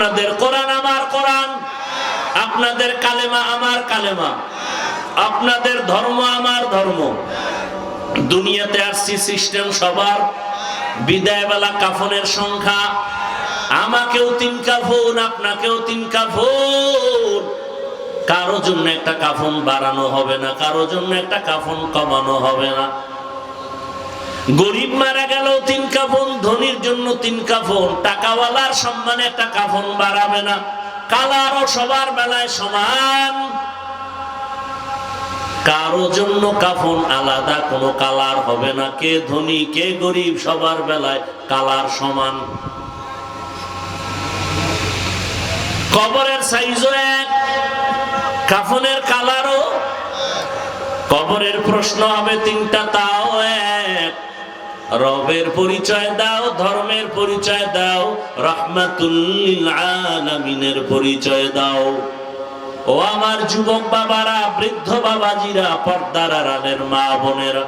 আপনাদের কোরআন আমার কোরআন। আপনাদের কালেমা আমার কালেমা। আপনাদের ধর্ম আমার ধর্ম। দুনিয়াতে আসছি সিস্টেম সবার। বিদায় বেলা কাফনের সংখ্যা। আমাকেও তিন কাফন, আপনাকেও তিন কাফন। কারও জন্য একটা কাফন বাড়ানো হবে না, কারও জন্য একটা কাফন কমানো হবে না। গরিব মারা গেল, তিন কাফন, ধনির জন্য তিন কাফন। টাকাওয়ালার সম্মানে একটা কাফন বাড়াবে না। কালারও সবার বেলায় সমান। কারও জন্য কাফন আলাদা, কোনো কালার হবে না। কে ধনী, কে গরিব, সবার বেলায় কালার সমান। কবরের সাইজও এক, কাফনের কালারও। কবরের প্রশ্ন হবে তিনটা, তাও এক। রবের পরিচয় দাও, ধর্মের পরিচয় দাও আলামিনের পরিচয় দাও। ও আমার যুবক বাবারা, বৃদ্ধ বাবাজিরা, পর্দার আড়ালের মা বোনেরা,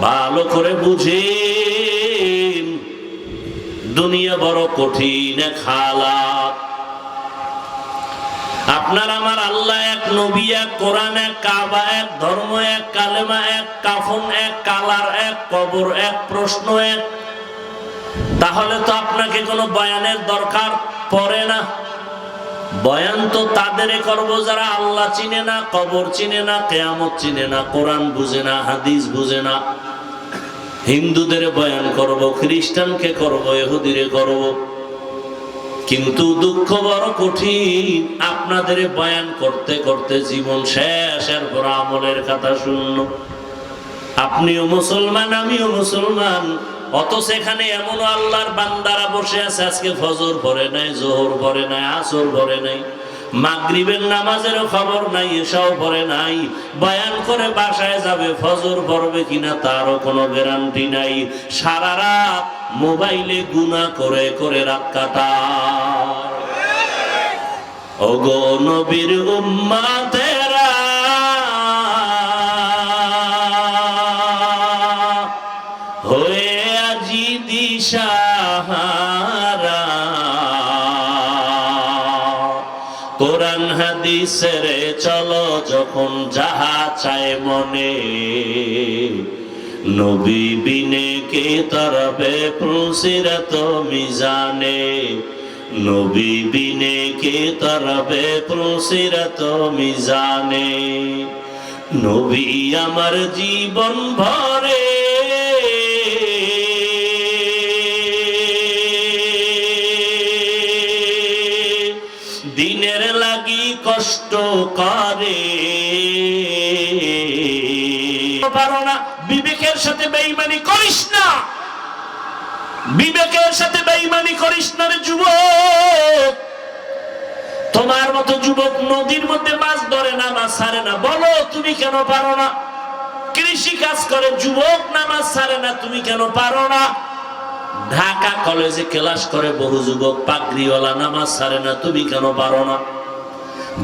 ভালো করে বুঝে দুনিয়া বড় কঠিন খালাত আপনার আমার আল্লাহ এক নবী, এক কোরআন, এক কাবা, এক ধর্ম, এক কালেমা, এক কাফন, এক কালার, এক কবর, এক প্রশ্ন, এক। তাহলে তো আপনাকে কোনো বয়ানের দরকার পড়ে না। বয়ান তো তাদের করব যারা আল্লাহ চিনে না, কবর চিনে না, কেয়ামত চিনে না, কোরআন বুঝে না, হাদিস বুঝে না। হিন্দুদের বয়ান করব, খ্রিস্টানকে করব এহুদিরে করব। কিন্তু দুঃখ বড় কঠিন। আপনাদের বয়ান করতে করতে জীবন শেষ, এরপর আমলের কথা শূন্য। আপনিও মুসলমান, আমিও মুসলমান। অত সেখানে এমন আল্লাহর বান্দারা বসে আছে, আজকে ফজর ভরে নাই, জোহর ভরে নাই, আসর ভরে নাই, মাগরিবের নামাজেরও খবর নাই, এসাও ভরে নাই। বয়ান করে বাসায় যাবে, ফজর ভরবে কিনা তারও কোনো গ্যারান্টি নাই। সারা রাত মোবাইলে গুণা করে করে রাত কাটায় নবীর উম্মাতেরা। হয়ে আজি চলো যখন যাহা চায় মনে। নবী বিনে কে তরবে প্রসিরত মিজানে? নবী বিনে কে তরবে প্রসিরত মিজানে? নবী আমার জীবন ভরে। দিনের লাগি কষ্ট করে। পারো না। বিবেকের সাথে বেঈমানি করিস না। বিবেকের সাথে বেঈমানি করিস না রে যুবক। তোমার মতো যুবক নদীর মধ্যে মাছ ধরে না, মাছ ছাড়ে না। বলো, তুমি কেন পারো না? কৃষি কাজ করে যুবক নামাজ ছাড়ে না, তুমি কেন পারো না? ঢাকা কলেজে ক্লাস করে বহু যুবক পাগড়িওয়ালা নামাজ ছাড়ে না, তুমি কেন পারো না?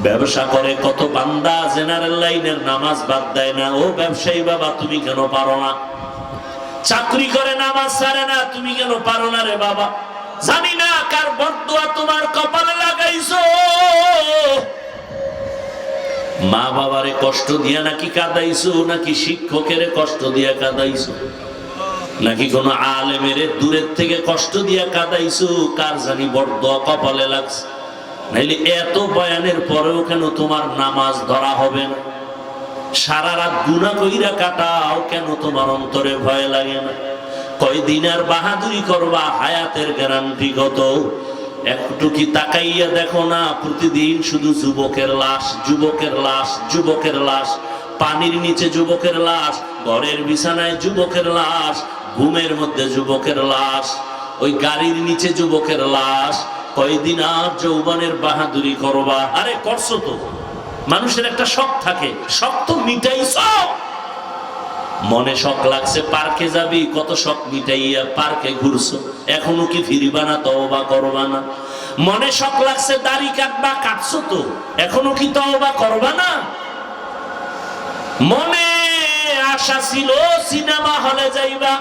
ব্যবসা করে, কত বান্দা জেনারেল লাইনের নামাজ বাদ দেয় না। ও ব্যবসায়ী বাবা, তুমি কেন পারো না? চাকরি করে, নামাজ ছাড়ে না, তুমি কেন পারো না রে বাবা? জানি না কার বদুয়া তোমার কপালে লাগাইছো। মা বাবারে কষ্ট দিয়া নাকি কাদাইছো, নাকি শিক্ষকের কষ্ট দিয়া কাদাইছো? নাকি কোন আলেমের দূরের থেকে কষ্ট দিয়া কাদাইছো? কার জানি বড় কপালে লাগছে? নাইলে এত বয়ানের পরেও কেন তোমার নামাজ ধরা হবে না? সারা রাত গুনা কইরা কাটাও কেন তোমার অন্তরে ভয় লাগে না? কয়দিন আর বাহাদুরি করবা, হায়াতের গ্যারান্টি কত? একটু কি তাকাইয়া দেখো না, প্রতিদিন শুধু যুবকের লাশ যুবকের লাশ যুবকের লাশ, পানির নিচে যুবকের লাশ, ঘরের বিছানায় যুবকের লাশ, ঘুমের মধ্যে যুবকের লাশ, ওই গাড়ির নিচে যুবকের লাশ কয়দিন আর যৌবনের বাহাদুরি করবা? আরে, করছ তো। মানুষের একটা শখ থাকে। শখ তো মিটাইছ। মনে শখ লাগছে, পার্কে যাবি? কত শখ মিটাইয়া পার্কে ঘুরছো? এখনও কি ফিরিবা না, তওবা করবা না? মনে শখ লাগছে, দাড়ি কাটবা, কাটছো তো। এখনও কি তওবা করবা না? মনে আশা ছিল, সিনেমা হলে যাইবা।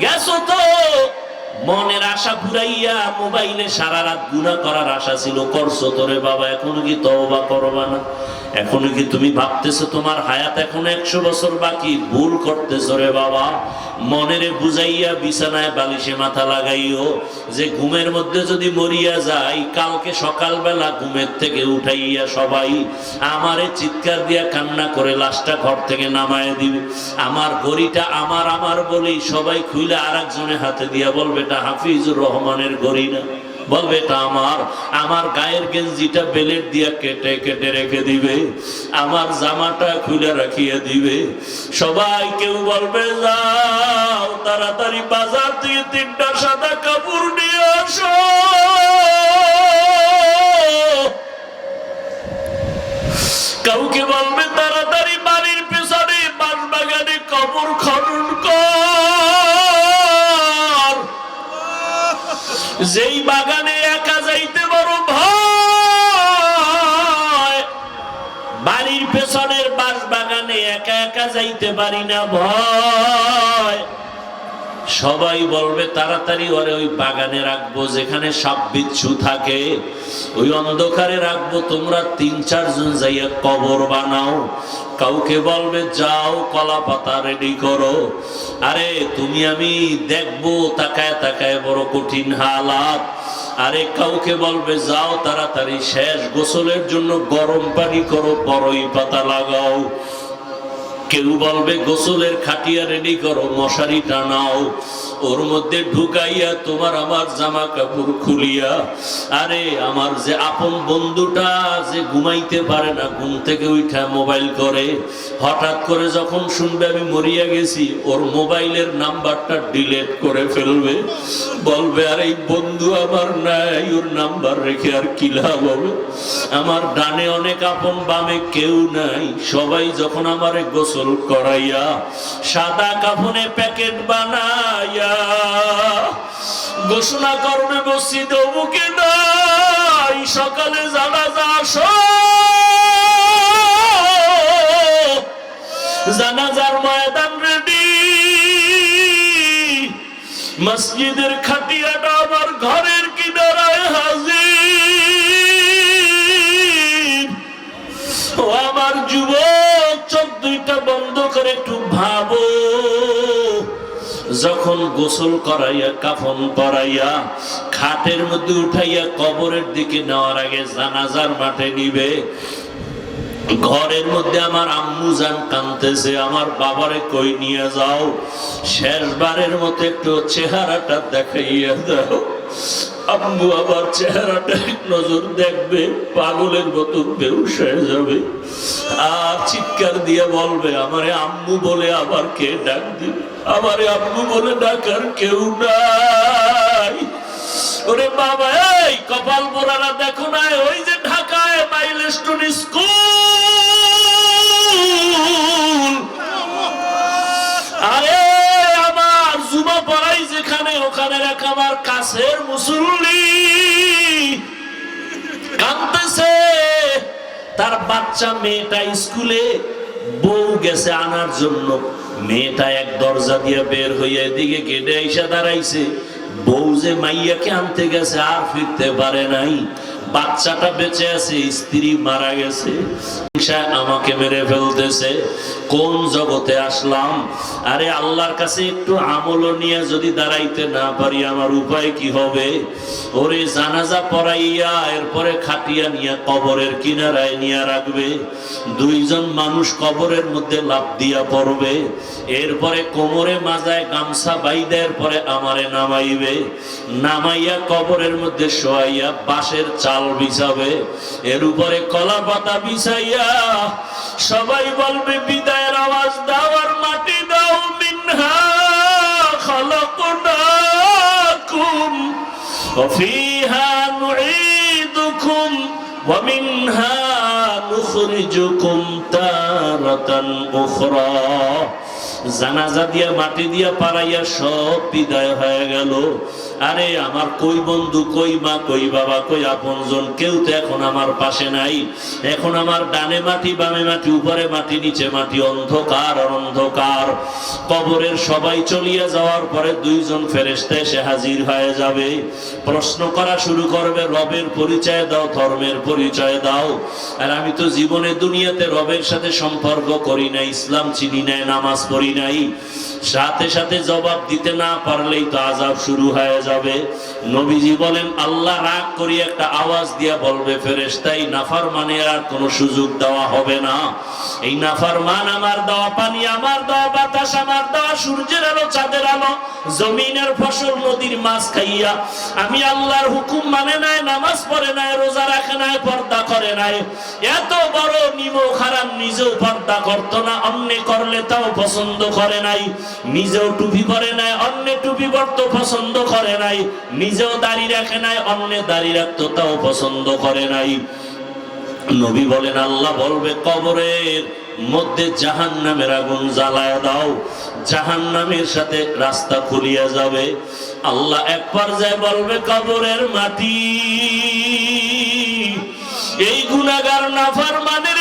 গেছো তো। মনের আশা ঘুরাইয়া মোবাইলে সারা রাত গুণা করার আশা ছিল, করছ তোরে বাবা, এখন কি তওবা করবা না? এখনও কি তুমি ভাবতেছো তোমার হায়াত এখন একশো বছর বাকি? ভুল করতেছো রে বাবা। মনেরে বুঝাইয়া বিছানায় বালিশে মাথা লাগাইও যে ঘুমের মধ্যে যদি মরিয়া যাই, কালকে সকালবেলা ঘুমের থেকে উঠাইয়া সবাই আমারে চিৎকার দিয়া কান্না করে লাশটা ঘর থেকে নামায় দিবে। আমার ঘড়িটা আমার আমার বলি সবাই খুইলে আর একজনে হাতে দিয়া বলবে, এটা হাফিজুর রহমানের ঘড়ি না। বলবে এটা আমার আমার গায়ের গেঞ্জিটা বেলেট দিয়া কেটে কেটে রেখে দিবে, আমার জামাটা খুলে রাখিয়ে দিবে। সবাই কেউ বলবে, যাও তাড়াতাড়ি বাজার থেকে তিনটা সাদা কাপড় নিয়ে আসো। কাউকে বলবে, তাড়াতাড়ি বাড়ির পেছনে বাগানে কবর একা যাইতে পারি না ভয়। সবাই বলবে, তাড়াতাড়ি ওরে ওই বাগানে রাখব, যেখানে সাপ বিচ্ছু থাকে। ওই অন্ধকারে রাখব, তোমরা তিন, চারজন যাইয়া কবর বানাও। কাউকে বলবে, যাও, কলা পাতা রেডি করো। আরে, তুমি আমি দেখব, তাকায় তাকায় বড় কঠিন হালাত। আরে, কাউকে বলবে, যাও, তাড়াতাড়ি শেষ গোসলের জন্য গরম পানি করো বড়ই পাতা লাগাও। কেউ বলবে গোসলের খাটিয়া রেডি করো মশারি টানাও ওর মধ্যে ঢুকাইয়া তোমার আমার জামা কাপড় খুলিয়া, আরে আমার যে আপন বন্ধুটা যে ঘুমাইতে পারে না, ঘুম থেকে উঠা মোবাইল করে, হঠাৎ করে যখন শুনবে আমি মরিয়া গেছি, ওর মোবাইলের নাম্বারটা ডিলেট করে ফেলবে, বলবে, আর এই বন্ধু আমার নাই, ওর নাম্বার রেখে আর কি লাভ হবে? আমার ডানে অনেক আপন, বামে কেউ নাই, সবাই যখন আমারে গোসল করাইয়া সাদা কাফনে প্যাকেট বানাইয়া ঘোষণা করবে মসজিদ অমুকে নাই, সকালে জানাজা আসো। জানাজার ময়দান রেডি মসজিদের খাটিয়াটা আমার ঘরের কিনারায় হাজির। ও আমার যুবক, চোখ দুইটা বন্ধ করে একটু ভাবো। যখন গোসল করাইয়া, কাফন পরাইয়া, খাটের মধ্যে উঠাইয়া কবরের দিকে নেওয়ার আগে জানাজার মাঠে নিবে, ঘরের মধ্যে আমার আম্মু যান কানতেছে আমার বাবারে কই নিয়ে যাও? শেষবারের মতো একটু চেহারাটা দেখাইয়া দাও। আম্মু আবার চেহারাটা নজর দেখবে, পাগলের মতো বেউস হয়ে যাবে। আর চিৎকার দিয়ে বলবে, আমারে আম্মু বলে আবার কে ডাক দিবে? আমারে আব্বু বলে ডাকার কেউ নাই। ওরে বাবা, এই কপাল বোরারা দেখো না, ওই যে ঢাকায় মাইলস্টোন স্কুল? কাছের মুসল্লি কাঁদতেছে। তার বাচ্চা মেয়েটা স্কুলে বউ গেছে আনার জন্য। মেয়েটা এক দরজা দিয়ে বের হইয়া এদিকে কেটে এসে দাঁড়াইছে। বউ যে মাইয়াকে আনতে গেছে আর ফিরতে পারে নাই। বাচ্চাটা বেঁচে আছে, স্ত্রী মারা গেছে আমাকে মেরে ফেলতেছে। কোন জগতে আসলাম? আরে আল্লাহর কাছে একটু আমল নিয়ে যদি দাঁড়াইতে না পারি, আমার উপায় কি হবে? ওরে জানাজা পড়াইয়া এরপরে খাটিয়া নিয়ে কবরের কিনারায় নিয়ে রাখবে। দুইজন মানুষ কবরের মধ্যে লাভ দিয়া পড়বে। এরপরে কোমরে মাজায় গামছা বাইদের পরে আমারে নামাইবে। নামাইয়া কবরের মধ্যে শোয়াইয়া বাঁশের চাল বিছাবে এর উপরে কলা পাতা বিছাইয়া সবাই বলবে বিদায়ের আওয়াজ দাও আর মাটি দাও মিনহা খালাকনাকুম وفيها نعيدكم ومنها نخرجكم تارة أخرى জানাজা দিয়া মাটি দিয়া পাড়াইয়া সব বিদায় হয়ে গেল আরে আমার কই বন্ধু, কই মা, কই বাবা, কই আপনজন? কেউ তো এখন আমার পাশে নাই। এখন আমার ডানে মাটি, বামে মাটি, উপরে মাটি, নিচে মাটি, অন্ধকার অন্ধকার। কবরের সবাই চলিয়া যাওয়ার পরে দুইজন ফেরেস্তা এসে হাজির হয়ে যাবে। প্রশ্ন করা শুরু করবে, রবের পরিচয় দাও, ধর্মের পরিচয় দাও। আর আমি তো জীবনে দুনিয়াতে রবের সাথে সম্পর্ক করি না ইসলাম চিনি নাই, নামাজ পড়ি নাই। সাথে সাথে জবাব দিতে না পারলেই তো আজাব শুরু হয়ে যাবে। নবীজি বলেন, আল্লাহ রাগ করি একটা আওয়াজ দিয়া বলবে, ফেরেশতাই নাফার মানে আর কোনো সুযোগ দেওয়া হবে না। এই নাফার মান আমার দেওয়া পানি, আমার দেওয়া বাতাস, আমার দেওয়া সূর্যের আলো, চাঁদের আলো, জমিনের ফসল, নদীর মাছ খাইয়া, আমি আল্লাহর হুকুম মানে নাই, নামাজ পড়ে নাই, রোজা রাখে নাই, পর্দা করে নাই। এত বড় নিমো খারাপ নিজেও পর্দা করতো না, অন্য করলে তাও পছন্দ করে নাই। নিজেও টুপি পরে নাই, অন্য টুপি পরতো পছন্দ করে নাই। নিজেও দাড়ি রাখে নাই, অন্য দাড়ি রাখতো তাও পছন্দ করে নাই। নবী বলেন, আল্লাহ বলবে, কবরের মধ্যে জাহান নামের আগুন জ্বালায় দাও জাহান নামের সাথে রাস্তা খুলিয়া যাবে। আল্লাহ এক পর্যায়ে বলবে, কবরের মাটি, এই গুণাগার নাফার মানের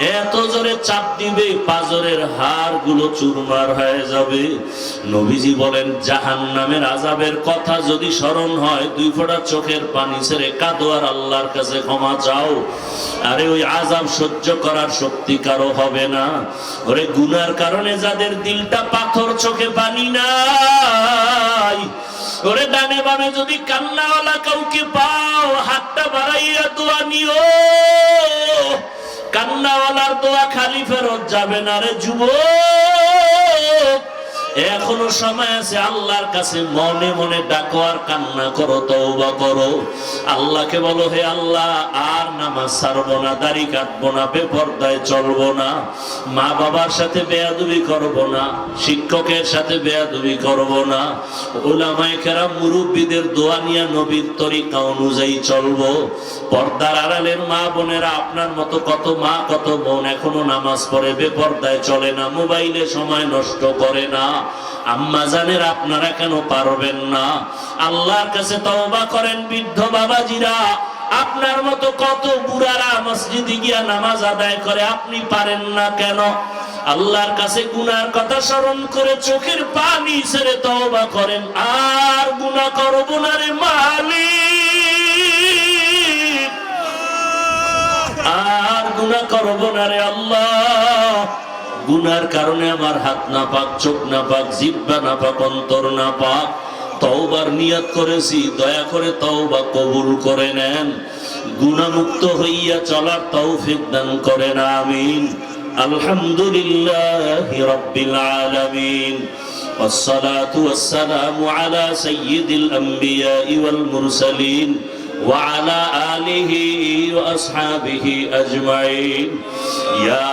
এত জোরে চাপ দিবে, পাজরের হাড়গুলো চুরমার হয়ে যাবে। নবীজি বলেন জাহান নামের আজাবের কথা যদি স্মরণ হয়, দুই ফোঁটা চোখের পানি ছেড়ে কাঁদো আর আল্লাহর কাছে ক্ষমা চাও। আরে ওই আজাব সহ্য করার শক্তি কারও হবে না। ওরে গুনার কারণে যাদের দিলটা পাথর, চোখে পানি নাই। ওরে ডানে বামে যদি কান্নাওয়ালা কাউকে পাও, হাতটা বাড়াইয়া দোয়া নিও। কান্নাওয়ালার দোয়া খালি ফেরত যাবে না রে যুবক। এখনও সময় আছে, আল্লাহর কাছে মনে মনে ডাকো আর কান্না করো, তওবা করো। আল্লাহকে বলো, হে আল্লাহ, আর নামাজ ছাড়বো না, দাড়ি কাটবো না, বেপর্দায় চলবো না, মা বাবার সাথে বেয়াদুবি করব না, শিক্ষকের সাথে বেয়াদুবি করব না ওলামায়ে কেরাম, মুরব্বীদের দোয়া নিয়ে নবীর তরিকা অনুযায়ী চলবো। পর্দার আড়ালের মা বোনেরা আপনার মতো কত মা, কত বোন এখনও নামাজ পড়ে, বেপর্দায় চলে না, মোবাইলে সময় নষ্ট করে না। আম্মা জানের আপনারা কেন পারবেন না? আল্লাহর কাছে তওবা করেন বৃদ্ধ বাবাজিরা। আপনার মতো কত বুড়ারা মসজিদে গিয়া নামাজ আদায় করে, আপনি পারেন না কেন? আল্লাহর কাছে গুনার কথা স্মরণ করে চোখের পানি ছেড়ে তওবা করেন। আর গুনাহ করব না রে মালিক। আর গুনাহ করব না রে আল্লাহ। গুনার কারণে আমার হাত না পাক চোখ না পাক জিব্বা না পাক অন্তর না পাক তওবার নিয়ত করেছি দয়া করে তওবা কবুল করে নেন গুনামুক্ত হইয়া চলার তৌফিক দান করেন আমিন আলহামদুলিল্লাহ রাব্বিল আলামিন والصلاة والسلام على سيد الأنبياء والمرسلين وعلى آله وأصحابه أجمعين يا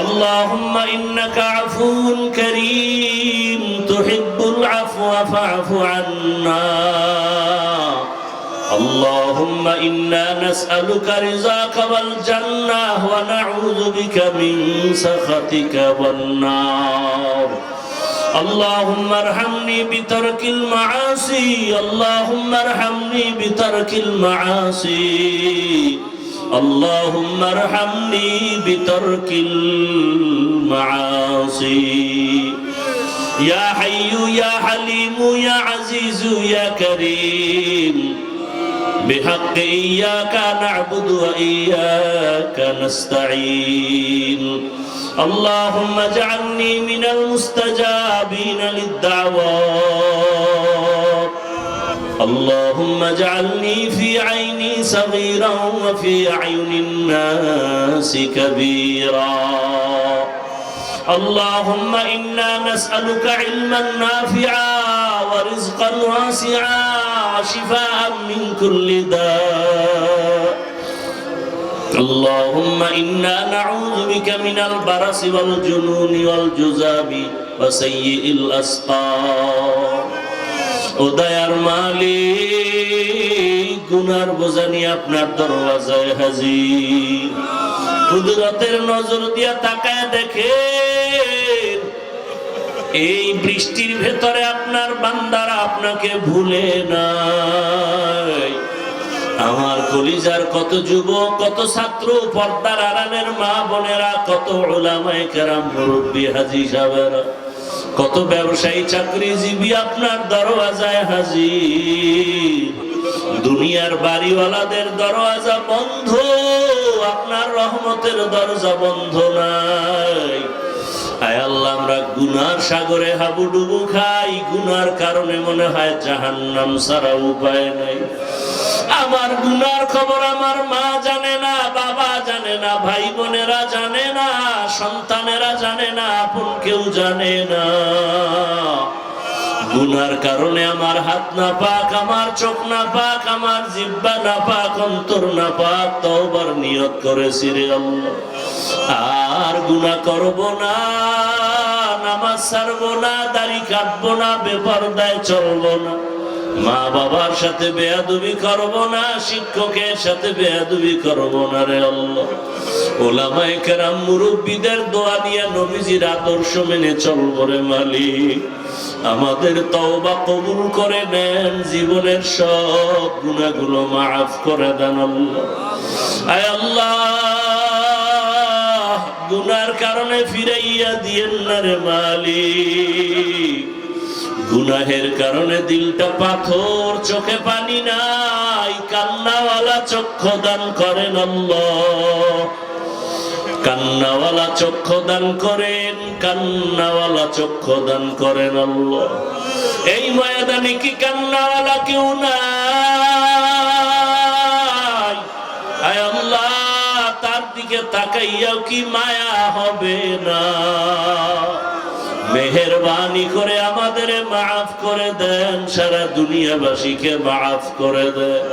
اللهم إنك عفو كريم تحب العفو فاعف عنا اللهم إنا نسألك رزاك والجنة ونعوذ بك من سخطك والنار اللهم ارحمني بترك المعاصي اللهم ارحمني بترك المعاصي اللهم ارحمني بترك المعاصي يا حي يا حليم يا عزيز يا كريم بحق إياك نعبد وإياك نستعين اللهم اجعلني من المستجابين للدعوات اللهم اجعلني في عيني صغيرا وفي أعين الناس كبيرا. اللهم إنا نسألك علما نافعا ورزقا واسعا وشفاء من كل داء. اللهم إنا نعوذ بك من البرص والجنون والجذاب وسيء الأسقام. ও মালিক, গুনার বোঝানি আপনার দরওয়াজায় হাজির। কুদরতের নজর দিয়া তাকায় দেখে এই বৃষ্টির ভেতরে আপনার বান্দারা আপনাকে ভুলে নাই। আমার কলিজার কত যুবক, কত ছাত্র, পর্দার আরামের মা বোনেরা, কত ওলামায় কেরাম মুরব্বী হাজি সাহেবেরা। কত ব্যবসায়ী চাকরিজীবী আপনার দরওয়াজায় হাজির? দুনিয়ার বাড়িওয়ালাদের দরওয়াজা বন্ধ, আপনার রহমতের দরজা বন্ধ নাই। গুনার সাগরে হাবুডুবু খাই, গুনার কারণে মনে হয় জাহান্নাম সারা উপায় নাই। আমার গুনার খবর আমার মা জানে না না, ভাই বোনেরা জানে না, সন্তানেরা জানে না, আপন কেউ জানে না। গুনার কারণে আমার হাত না পাক, আমার চোখ না পাক, আমার জিব্বা না পাক, অন্তর না পাক, তওবার নিয়ত করেছি রে আর গুনাহ করব না, নামাজ ছাড়বো না, দাড়ি কাটবো না, বেপরদায় চলবো না। মা বাবার সাথে বেয়াদবি করব না, শিক্ষকের সাথে বেয়াদবি করব না রে আল্লাহ। ওলামায়ে কেরাম মুরব্বীদের দোয়া দিয়ে নবীজির আদর্শ মেনে চলবো রে মালিক। আমাদের তওবা কবুল করে নেন, জীবনের সব গুনাহগুলো মাফ করে দেন আল্লাহ। আয় আল্লাহ, গুনার কারণে ফিরাইয়া দিয়েন না রে মালিক। গুনাহের কারণে দিলটা পাথর, চোখে পানি নাই, কান্নাওয়ালা চক্ষু দান করেন আল্লাহ। কান্নাওয়ালা চক্ষু দান করেন, কান্নাওয়ালা চক্ষু দান করেন এই ময়দানে কি কান্নাওয়ালা কেউ আল্লাহ, তার দিকে তাকাইয়াও কি মায়া হবে না? মেহরবানি করে আমাদের মাফ করে দেন, সারা দুনিয়াবাসীকে মাফ করে দেন।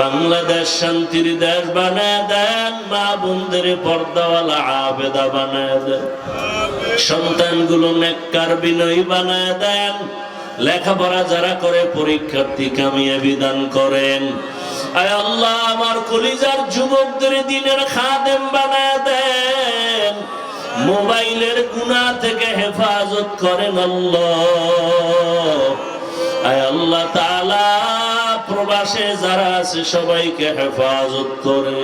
বাংলাদেশ শান্তির দেশ বানায় দেন, মা বোনদের পর্দাওয়ালা আবেদা বানায় দেন। সন্তানগুলো নেককার বিনয়ী বানায় দেন। লেখাপড়া যারা করে, পরীক্ষার্থী কামিয়াবি বিধান করেন। আয় আল্লাহ, আমার কলিজার যুবকদের দিনের খাদেম বানায় দেন। মোবাইলের গুণা থেকে হেফাজত করেন আল্লাহ। প্রবাসে যারা আছে সবাইকে হেফাজত করে।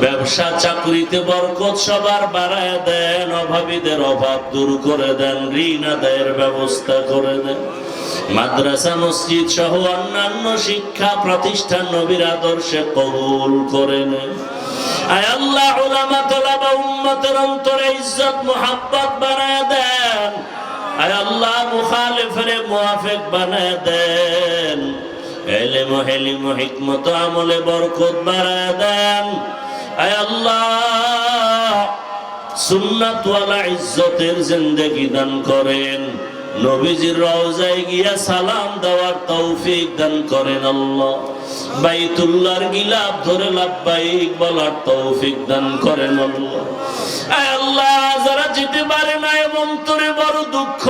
ব্যবসা, চাকরিতে বরকত সবার বাড়ায় দেন, অভাবীদের অভাব দূর করে দেন, ঋণ আদায়ের ব্যবস্থা করে দেন। মাদ্রাসা, মসজিদ সহ অন্যান্য শিক্ষা প্রতিষ্ঠান নবীর আদর্শে কবুল করে নেন। আয় আল্লাহ ইজ্জত বানায় দেন। আমলে বরকত বাড়ায় দেন। সুন্নাতওয়ালা ইজ্জতের জিন্দেগি দান করেন। নবীজির রওজায় গিয়া সালাম দেওয়ার তৌফিক দান করেন আল্লাহ। বাইতুল্লাহর গিলাপ ধরে লাভবাইক বলার তৌফিক দান করেন আল্লাহ। যারা যেতে পারে না এবং তোরে বড় দুঃখ।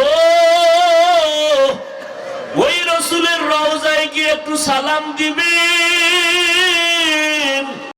ওই রসুলের রওজায় গিয়ে একটু সালাম দিবে।